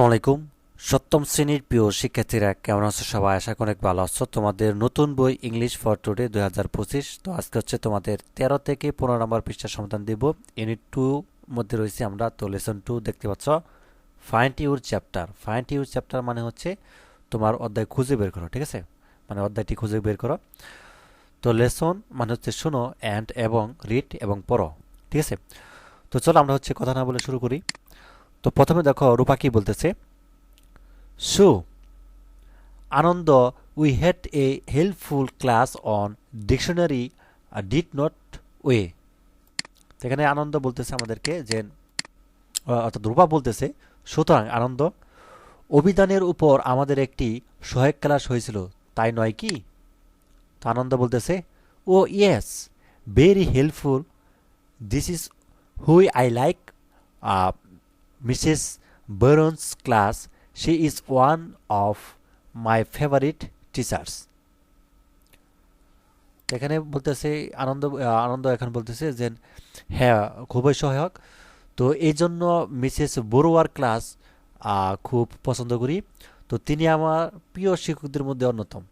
আলাইকুম। সপ্তম শ্রেণির প্রিয় শিক্ষার্থীরা, কেমন আছো সবাই? আশা করি অনেক ভালো আছো। তোমাদের নতুন বই ইংলিশ ফর টুডে দুই হাজার পঁচিশ। তো আজকে হচ্ছে তোমাদের তেরো থেকে পনেরো নম্বর পৃষ্ঠার সমাধান দিব। ইউনিট টু মধ্যে রয়েছে আমরা, তো লেসন টু দেখতে পাচ্ছ। Find your chapter find your chapter মানে হচ্ছে তোমার অধ্যায় খুঁজে বের করো, ঠিক আছে? মানে অধ্যায়টি খুঁজে বের করো। তো লেসন মানে হচ্ছে শোনো অ্যান্ড এবং রিড এবং পড়ো, ঠিক আছে? তো চলো আমরা হচ্ছে কথা না বলে শুরু করি। তো প্রথমে দেখো রূপা কি বলতেছে? সু, Anand we had a helpful class on dictionary did not way এখানে আনন্দ বলতেছে আমাদেরকে যে অর্থাৎ রূপা বলতেছে, সুতরাং আনন্দ, অভিধানের উপর আমাদের একটি সহায়ক ক্লাস হয়েছিল, তাই নয় কি? তো আনন্দ বলতেছে, ও yes very helpful this is why I like Mrs. Burns' class. She is one of my favorite teachers. এখানে বলতেছে, আনন্দ আনন্দ এখন বলতেছে যে হ্যাঁ খুবই সহায়ক তো এই জন্য মিসেস বড়ুয়ার ক্লাস খুব পছন্দ করি তো তিনি আমার প্রিয় শিক্ষকদের মধ্যে অন্যতম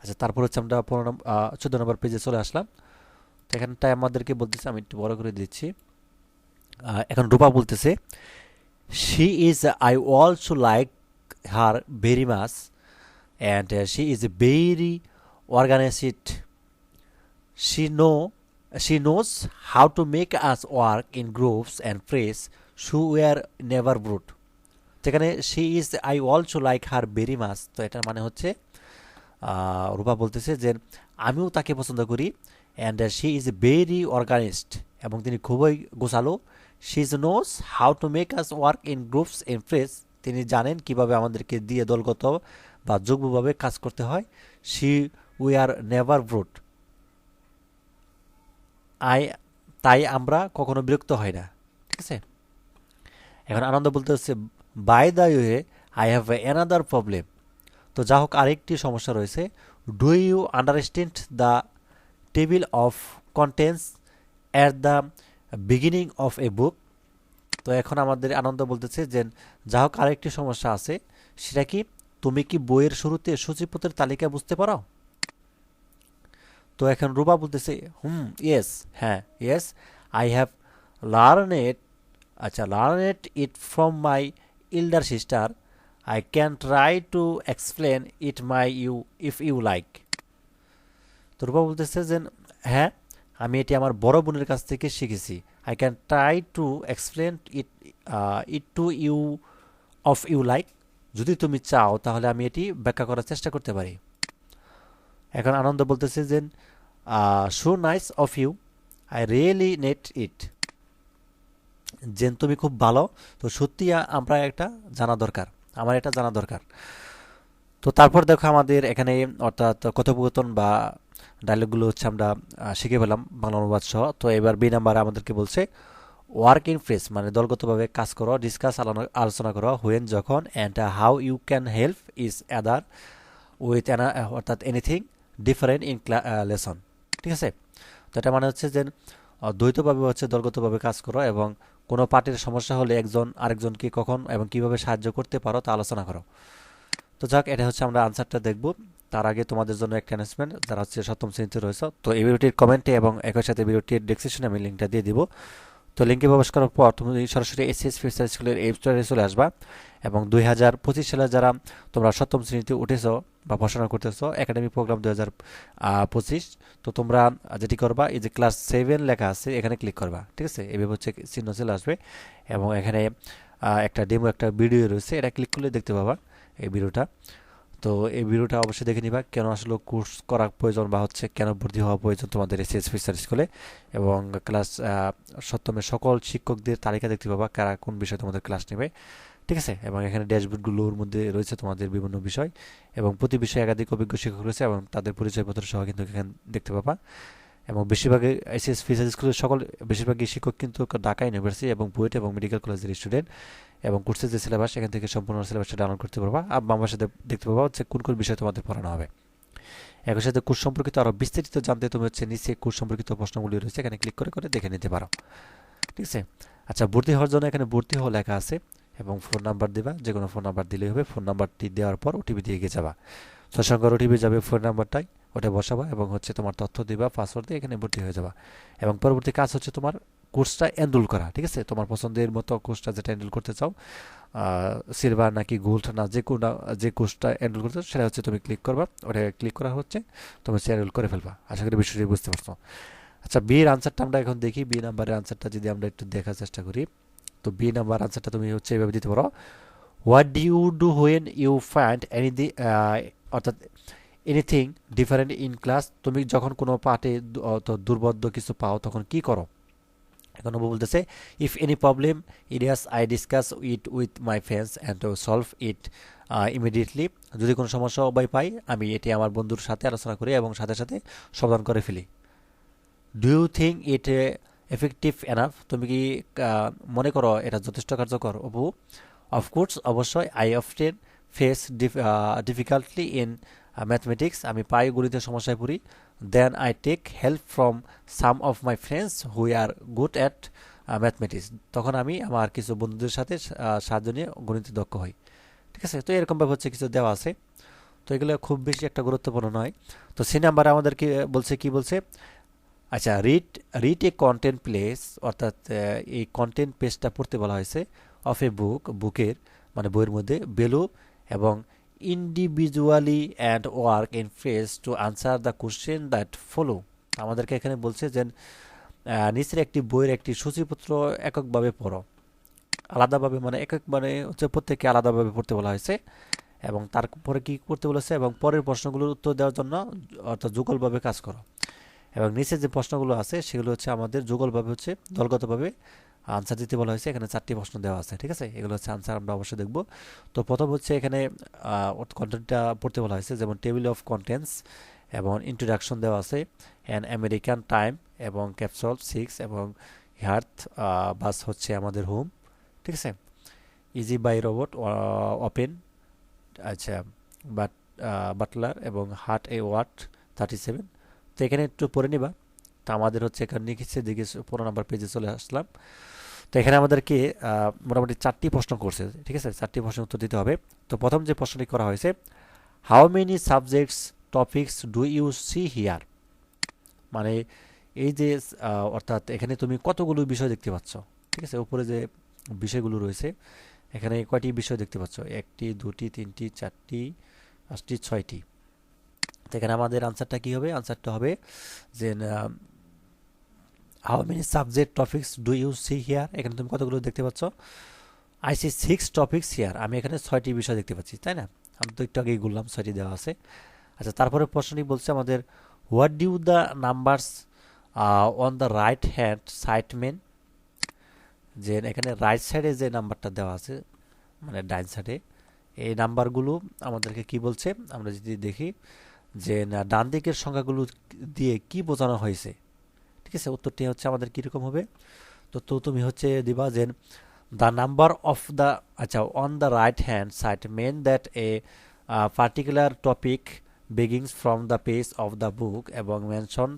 আচ্ছা তারপর হচ্ছে আমরা পনেরো চোদ্দ নম্বর পেজে চলে আসলাম তো এখানটায় আমাদেরকে বলতেছে, আমি একটু বড় করে দিচ্ছি এখন রূপা বলতেছে she is I also like her very much and she is very organised she know she knows how to make us work in groups and pairs so we're never bored যেখানে she is I also like her very much তো এটার মানে হচ্ছে রূপা বলতেছে যে, আমিও তাকে পছন্দ করি and she is very organised এবং তিনি খুবই গোছালো she is knows how to make us work in groups in pairs তিনি জানেন কীভাবে আমাদেরকে দিয়ে দলগত বা যুগ্মভাবে কাজ করতে হয়। She we are never bored I তাই আমরা কখনো বিরক্ত হই না। ঠিক আছে? এখন আনন্দ বলতে হচ্ছে by the way I have another problem তো যা হোক, আরেকটি সমস্যা রয়েছে। Do you understand the table of contents at the beginning of a book তো এখন আমাদের আনন্দ বলতেছে যে, যা হোক আরেকটি সমস্যা আছে, সেটা কি তুমি কি বইয়ের শুরুতে সূচিপত্রের তালিকা বুঝতে পারো? তো এখন রূপা বলতেছে, হুম ইয়েস হ্যাঁ yes I have learn it আচ্ছা learn it it from my elder sister I can try to explain it my you if you like তো রূপা বলতেছে যে হ্যাঁ আমি এটি আমার বড় বোনের কাছ থেকে শিখেছি। I can try to explain it it to you of you like যদি তুমি চাও, তাহলে আমি এটি ব্যাখ্যা করার চেষ্টা করতে পারি। এখন আনন্দ বলতেছে যে so nice of you I really need it যে তুমি খুব ভালো, তো সত্যি আমরা একটা জানা দরকার, আমার এটা জানা দরকার। তো তারপর দেখো আমাদের এখানে অর্থাৎ কথোপকথন বা ডায়লগগুলো হচ্ছে আমরা শিখে পেলাম বাংলা অনুবাদ সহ। তো এবার বি নাম্বারে আমাদেরকে বলছে ওয়ার্ক ইন ফ্রেস মানে দলগতভাবে কাজ করো ডিসকাস আলোচনা করো হোয়েন যখন and how you can help each other with অর্থাৎ এনিথিং ডিফারেন্ট ইন লেসন ঠিক আছে? তো এটা মানে হচ্ছে যে দ্বৈতভাবে হচ্ছে দলগতভাবে কাজ করো এবং কোনো পার্টির সমস্যা হলে একজন আরেকজনকে কখন এবং কীভাবে সাহায্য করতে পারো তা আলোচনা করো। তো যাক, এটা হচ্ছে আমরা আনসারটা দেখব। তার আগে তোমাদের জন্য একটা অ্যানাউন্সমেন্ট যারা হচ্ছে সপ্তম শ্রেণীতে রয়েছে, তো এই ভিডিওটির কমেন্টে এবং একই সাথে ভিডিওটির ডেসক্রিপশনে আমি লিঙ্কটা দিয়ে দিব। তো লিঙ্কে প্রবেশ করার পর তুমি সরাসরি এসএস ফিউচার স্কুলের স্টোরে চলে আসবা এবং দুই হাজার পঁচিশ সালে যারা তোমরা সপ্তম শ্রেণীতে উঠেছো বা পড়াশোনা করতেছো একাডেমিক প্রোগ্রাম দুই হাজার পঁচিশ, তো তোমরা যেটি করবা, এই যে ক্লাস সেভেন লেখা আছে, এখানে ক্লিক করবা, ঠিক আছে? এভাবে হচ্ছে চিহ্ন চলে আসবে এবং এখানে একটা ডেমো একটা ভিডিও রয়েছে, এটা ক্লিক করলে দেখতে পাবা এই ভিডিওটা তো এই ভিডিওটা অবশ্যই দেখে নিবা কেন আসলে কোর্স করার প্রয়োজন বা হচ্ছে কেন ভর্তি হওয়া প্রয়োজন তোমাদের এসএস ফিচার স্কুলে এবং ক্লাস সপ্তমের সকল শিক্ষকদের তালিকা দেখতে পাবা কারা কোন বিষয়ে তোমাদের ক্লাস নেবে। ঠিক আছে? এবং এখানে ড্যাশবোর্ডগুলোর মধ্যে রয়েছে তোমাদের বিভিন্ন বিষয় এবং প্রতি বিষয়ে একাধিক অভিজ্ঞ শিক্ষক রয়েছে এবং তাদের পরিচয়পত্র সহ কিন্তু এখানে দেখতে পাবা। এবং বেশিরভাগই এসএস ফিচার স্কুলের সকল, বেশিরভাগই শিক্ষক কিন্তু ঢাকা ইউনিভার্সিটি এবং বুয়েট এবং মেডিকেল কলেজের স্টুডেন্ট এবং কোর্সের যে সিলেবাস এখান থেকে সম্পূর্ণ সিলেবাসটা ডাউনলোড করতে পারবা। আর পাশে দে- দেখতে পাবা হচ্ছে কোন কোন বিষয় তোমাদের পড়ানো হবে। একই সাথে কোর্স সম্পর্কিত আরও বিস্তারিত জানতে তুমি হচ্ছে নিচে কোর্স সম্পর্কিত প্রশ্নগুলি রয়েছে, এখানে ক্লিক করে করে দেখে নিতে পারো। ঠিক আছে? আচ্ছা ভর্তি হওয়ার জন্য এখানে ভর্তি হওয়া লেখা আছে এবং ফোন নাম্বার দিবা যে কোনো ফোন নাম্বার দিলেই হবে। ফোন নাম্বারটি দেওয়ার পর ওটিপি দিয়ে গিয়ে যাবা। সংখ্যার ওটিপি যাবে ফোন নাম্বারটাই ওটা বসাবা এবং হচ্ছে তোমার তথ্য দিবা পাসওয়ার্ড দিয়ে এখানে ভর্তি হয়ে যাবা। এবং পরবর্তী কাজ হচ্ছে তোমার কোর্সটা এনরোল করা, ঠিক আছে? তোমার পছন্দের মতো কোর্সটা যেটা এনরোল করতে চাও সিলভার নাকি গোল্ড না যে কোনো, যে কোর্সটা এনরোল করতে চাও, সেটা হচ্ছে তুমি ক্লিক করবা। ওটা ক্লিক করা হচ্ছে, তুমি এনরোল করে ফেলবা। আশা করি বিষয়টি বুঝতে পারছ। আচ্ছা বির আনসারটা আমরা এখন দেখি। বি নাম্বারের আনসারটা যদি আমরা একটু দেখার চেষ্টা করি, তো বি নাম্বার আনসারটা তুমি হচ্ছে এভাবে দিতে পারো। What do you do when you find any the অর্থাৎ এনিথিং ডিফারেন্ট ইন ক্লাস তুমি যখন কোনো পাঠে দুর্বদ্ধ কিছু পাও, তখন কি করো? এখন বলতেছে if any problem ideas I discuss it with my friends and solve it immediately যদি কোনো সমস্যা উপায় পাই, আমি এটি আমার বন্ধুর সাথে আলোচনা করি এবং সাথে সাথে সমাধান করে ফেলি। Do you think it effective enough তুমি কি মনে করো এটা যথেষ্ট কার্যকর? অপু অফকোর্স অবশ্যই I often face difficultly in mathematics আমি পাই গণিতের সমস্যায় পড়ি then I take help from some of my friends who are good at mathematics তখন আমি আমার কিছু বন্ধুদের সাথে সাহায্য নিয়ে গণিতে দক্ষ হই। ঠিক আছে? তো এরকমভাবে হচ্ছে কিছু দেওয়া আছে। তো এগুলো খুব বেশি একটা গুরুত্বপূর্ণ নয়। তো সি নাম্বারে আমাদেরকে বলছে কি বলছে? আচ্ছা read read a content place অর্থাৎ এই কন্টেন্ট পেজটা পড়তে বলা হয়েছে অফ এ বুক বুকের মানে বইয়ের মধ্যে বেলু এবং individually and work in pairs to answer the question that follow আমাদেরকে এখানে বলছে যে নিচের একটি বইয়ের একটি সূচিপত্র এককভাবে পড়ো। আলাদাভাবে মানে একক মানে হচ্ছে প্রত্যেককে আলাদাভাবে পড়তে বলা হয়েছে। এবং তারপরে কি করতে বলেছে? এবং পরের প্রশ্নগুলোর উত্তর দেওয়ার জন্য অর্থাৎ যুগলভাবে কাজ করো। এবং নিচে যে প্রশ্নগুলো আছে, সেগুলো হচ্ছে আমাদের যুগলভাবে হচ্ছে দলগতভাবে আনসার দিতে বলা হয়েছে, এখানে চারটি প্রশ্ন দেওয়া আছে, ঠিক আছে? এগুলো হচ্ছে আনসার আমরা অবশ্যই দেখব। তো প্রথম হচ্ছে এখানে কন্টেন্টটা পড়তে বলা হয়েছে, যেমন টেবিল অফ কন্টেন্টস এবং ইন্ট্রোডাকশন দেওয়া আছে অ্যান আমেরিকান টাইম এবং ক্যাপসল সিক্স এবং হার্থ বাস হচ্ছে আমাদের হোম ঠিক আছে? ইজি বাই রোবট ওপেন আচ্ছা বাট বাটলার এবং heart a what thirty seven তো এখানে একটু পড়ে নিবা। তো আমাদের হচ্ছে এখানে লিখেছে দিকে পনেরো নাম্বার পেজে চলে আসলাম। তো এখানে আমাদেরকে মোটামুটি চারটি প্রশ্ন করছে, ঠিক আছে? চারটি প্রশ্ন উত্তর দিতে হবে। তো প্রথম যে প্রশ্নটি করা হয়েছে how many subjects topics do you see here মানে এই যে অর্থাৎ এখানে তুমি কতগুলো বিষয় দেখতে পাচ্ছ, ঠিক আছে? উপরে যে বিষয়গুলো রয়েছে, এখানে কয়টি বিষয় দেখতে পাচ্ছ? একটি, দুটি, তিনটি, চারটি, পাঁচটি, ছয়টি। তো এখানে আমাদের আনসারটা কী হবে? আনসারটা হবে যে how many subject topics do you see here এখানে তুমি কতগুলো দেখতে পাচ্ছ? I see six topics here আমি এখানে ছয়টি বিষয় দেখতে পাচ্ছি, তাই না? আমি তো একটু আগেই বললাম ছয়টি দেওয়া আছে। আচ্ছা তারপরে প্রশ্নটি বলছে আমাদের what do the numbers on the right hand side mean যে এখানে রাইট সাইডে যে নাম্বারটা দেওয়া আছে মানে ডাইন সাইডে এই নাম্বারগুলো আমাদেরকে কি বলছে? আমরা যদি দেখি, যে ডান দিকের সংখ্যাগুলো দিয়ে কি বোঝানো হয়েছে? ঠিক আছে, উত্তরটি হচ্ছে আমাদের কীরকম হবে? তো তো তুমি হচ্ছে দিবা যে দ্য নাম্বার অফ দ্য আচ্ছা on the right hand side mean that a particular topic begins from the page of the book এবং mention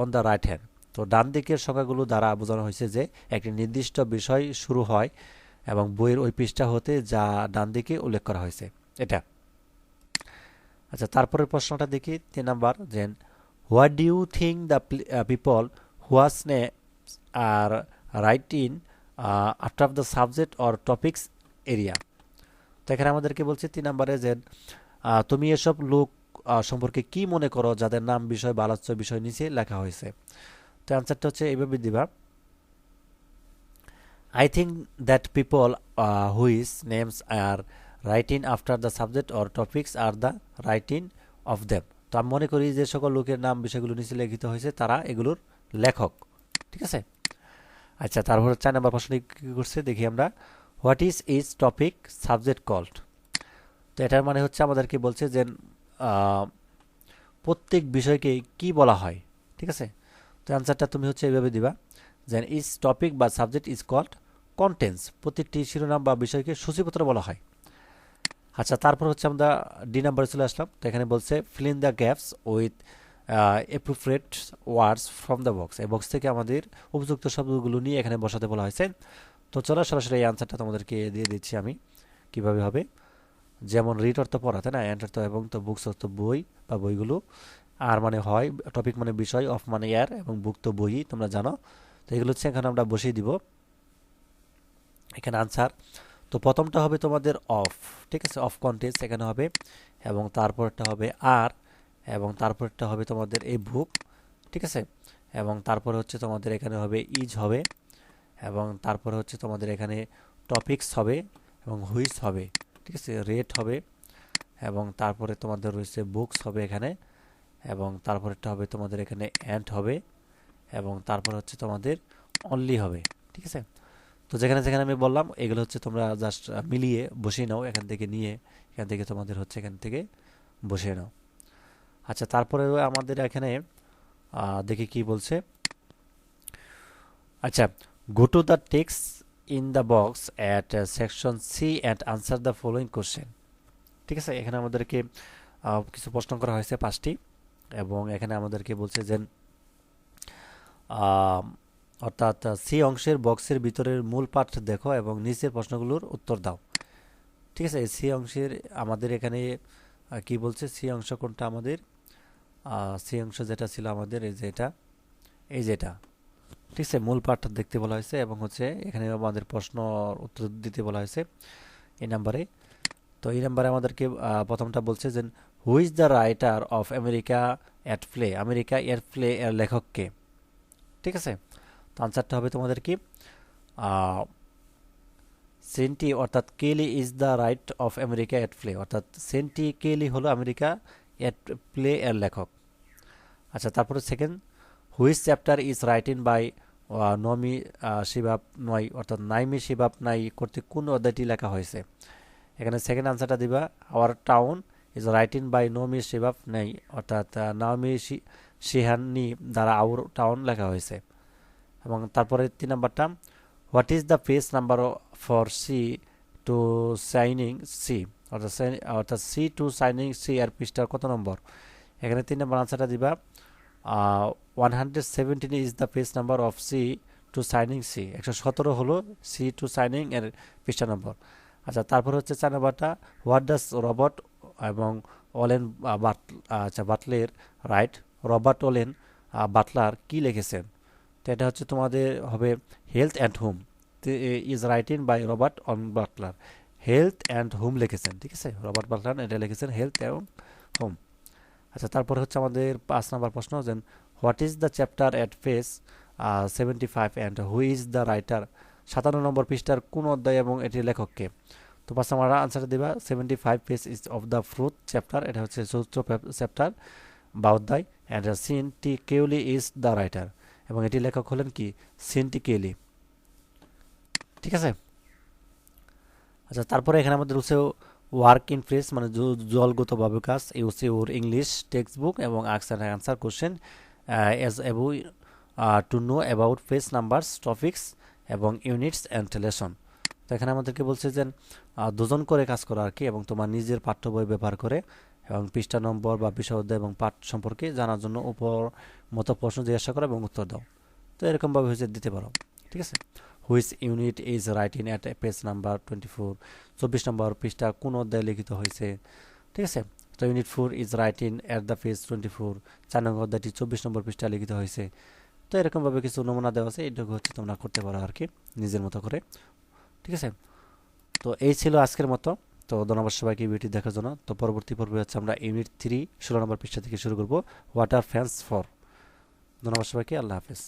on the right hand তো ডান দিকের সংখ্যাগুলো দ্বারা বোঝানো হয়েছে যে একটি নির্দিষ্ট বিষয় শুরু হয় এবং বইয়ের ওই পৃষ্ঠা হতে যা ডান দিকে উল্লেখ করা হয়েছে। এটা। আচ্ছা তারপরের প্রশ্নটা দেখি, তিন নাম্বার যে what do you think the people whose names are written after the subject or topics are তো এখানে আমাদেরকে বলছে তিন নাম্বারে যে তুমি এসব লোক সম্পর্কে কি মনে করো যাদের নাম, বিষয় বা আলোচ্য বিষয় নিচে লেখা হয়েছে? তো অ্যান্সারটা হচ্ছে এইভাবে দিবা। I think that people whose names are writing after the subject or topics are the writing of them তো আমি মনে করি যে সকল লোকের নাম বিষয়গুলো নিচে লিখিত হয়েছে, তারা এগুলোর লেখক। ঠিক আছে? আচ্ছা তারপর চার নাম্বার প্রশ্ন করছে? দেখি আমরা। What is is topic subject called তো এটার মানে হচ্ছে আমাদেরকে বলছে যে প্রত্যেক বিষয়কে কি বলা হয়? ঠিক আছে? তো অ্যান্সারটা তুমি হচ্ছে এইভাবে দিবা। যে ইজ টপিক বা সাবজেক্ট ইজ কল্ড কন্টেন্স প্রত্যেকটি শিরোনাম বা বিষয়কে সূচিপত্র বলা হয়। আচ্ছা তারপর হচ্ছে আমরা ডি নাম্বারে চলে আসলাম। তো এখানে বলছে fill the gaps with appropriate words from the box এই বক্স থেকে আমাদের উপযুক্ত শব্দগুলো নিয়ে এখানে বসাতে বলা হয়েছে। তো চলো সরাসরি এই আনসারটা তোমাদেরকে দিয়ে দিচ্ছি আমি, কীভাবে হবে। যেমন রিড অর্থ পড়া, তাই না? অ্যান্ড অর্থ এবং তো বুকস অর্থ বই বা বইগুলো। আর মানে হয় টপিক মানে বিষয় অফ মানে এয়ার এবং বুক তো বই, তোমরা জানো। তো এগুলো হচ্ছে এখানে আমরা বসিয়ে দিব। এখানে আনসার তো প্রথমটা হবে তোমাদের অফ, ঠিক আছে? অফ কন্টেন্টস এখানে হবে, এবং তারপরটা হবে আর, এবং তারপরটা হবে তোমাদের এই বুক ঠিক আছে? এবং তারপরে হচ্ছে তোমাদের এখানে হবে ইজ হবে, এবং তারপরে হচ্ছে তোমাদের এখানে টপিকস হবে, এবং হুইস হবে, ঠিক আছে? রেট হবে, এবং তারপরে তোমাদের রয়েছে বুকস হবে এখানে, এবং তারপরেরটা হবে তোমাদের এখানে অ্যান্ড হবে, এবং তারপর হচ্ছে তোমাদের অনলি হবে, ঠিক আছে? তো যেখানে যেখানে আমি বললাম, এগুলো হচ্ছে তোমরা জাস্ট মিলিয়ে বসিয়ে নাও, এখান থেকে নিয়ে, এখান থেকে তোমাদের হচ্ছে এখান থেকে বসিয়ে নাও। আচ্ছা তারপরে আমাদের এখানে দেখি কি বলছে। আচ্ছা go to the text in the box at section C and answer the following question ঠিক আছে, এখানে আমাদেরকে কিছু প্রশ্ন করা হয়েছে পাঁচটি, এবং এখানে আমাদেরকে বলছে যে অর্থাৎ সি অংশের বক্সের ভিতরের মূল পাঠ দেখো এবং নিচের প্রশ্নগুলোর উত্তর দাও। ঠিক আছে? সি অংশের আমাদের এখানে কি বলছে? সি অংশ কোনটা আমাদের? সি অংশ যেটা ছিল আমাদের, এই যে এটা, এই যেটা ঠিক আছে? মূল পাঠটা দেখতে বলা হয়েছে এবং হচ্ছে এখানে আমাদের প্রশ্ন উত্তর দিতে বলা হয়েছে এই নাম্বারে। তো এই নাম্বারে আমাদেরকে প্রথমটা বলছে যে who is the writer of America at play America এর প্লে এর লেখককে ঠিক আছে? আনসারটা হবে তোমাদের কি? সেন্টি অর্থাৎ Kelly is the write of America at play অর্থাৎ সেন্টি কেলি হলো আমেরিকা এট প্লে এর লেখক। আচ্ছা তারপরে second which chapter is written by Naomi Shihab Nye, অর্থাৎ নাইমি শিবাব নাই কর্তৃক কোন অধ্যায়টি লেখা হয়েছে? এখানে সেকেন্ড আনসারটা দিবা। Our town is written by Naomi Shihab Nye, অর্থাৎ নাওমি শিহানি দ্বারা আউর টাউন লেখা হয়েছে। এবং তারপরে তিন নাম্বারটা what is the page number for sea to shining sea অর্থাৎ অর্থাৎ সি টু সাইনিং সি আর পৃষ্ঠার কত নম্বর? এখানে তিন নম্বর আনসারটা দিবা। One hundred seventeen is the page number of sea to shining sea একশো সতেরো হলো সি টু সাইনিং এর পৃষ্ঠা নম্বর। আচ্ছা তারপর হচ্ছে চার নম্বরটা হোয়াট ডাস রবার্ট এবং ওলেন আচ্ছা Butler right Robert Owen Butler কি লিখেছেন? তো এটা হচ্ছে তোমাদের হবে health and home is writing by Robert on Butler health and home লিখেছেন, ঠিক আছে? রবার্ট বাটলার এটা লিখেছেন হেলথ এবং হোম আচ্ছা তারপরে হচ্ছে আমাদের পাঁচ নাম্বার প্রশ্ন যে what is the chapter at page seventy five and who is the writer সাতান্ন নম্বর পৃষ্ঠার কোন অধ্যায় এবং এটির লেখককে তো পাঁচ নাম্বার আনসার দেবা seventy five page is of the fruit chapter এটা হচ্ছে চতুর্থ চ্যাপ্টার বা অধ্যায়। অ্যান্ড সিন টি কেউলি ইজ দ্য রাইটার এবং এটি লেখক হলেন কি? সিনটি কেলি। ঠিক আছে? আচ্ছা তারপরে এখানে আমাদের হচ্ছে ওয়ার্ক ইন ফ্রেস মানে জলগতভাবে কাজ ইউসি ওর ইংলিশ টেক্সট বুক এবং and answer question as above to know about page numbers topics এবং ইউনিটস অ্যান্ড লেসন তো এখানে আমাদেরকে বলছে যে দুজন করে কাজ করা আর কি, এবং তোমার নিজের পাঠ্য বই ব্যবহার করে এবং পৃষ্ঠা নম্বর বা বিষয় অধ্যায় এবং পাঠ সম্পর্কে জানার জন্য উপর মতো প্রশ্ন জিজ্ঞাসা করো এবং উত্তর দাও। তো এরকমভাবে হচ্ছে দিতে পারো। ঠিক আছে? Which unit is writing at page number twenty four চব্বিশ নম্বর পৃষ্ঠা কোন অধ্যায় লিখিত হয়েছে? ঠিক আছে? তো unit four is writing at the page twenty four চার নম্বর অধ্যায়টি চব্বিশ নম্বর পৃষ্ঠা লিখিত হয়েছে। তো এরকমভাবে কিছু নমুনা দেওয়া আছে এইটুকু হচ্ছে তোমরা করতে পারো আর কি, নিজের মতো করে। ঠিক আছে? তো এই ছিল আজকের মতো। তো ধন্যবাদ সবাইকে ভিডিওটি দেখার জন্য। তো পরবর্তী পর্বে হচ্ছে আমরা ইউনিট থ্রি, ষোলো নম্বর পৃষ্ঠা থেকে শুরু করব ওয়াটার ফ্যান্স ফর ধন্যবাদ সবাইকে, আল্লাহ হাফেজ।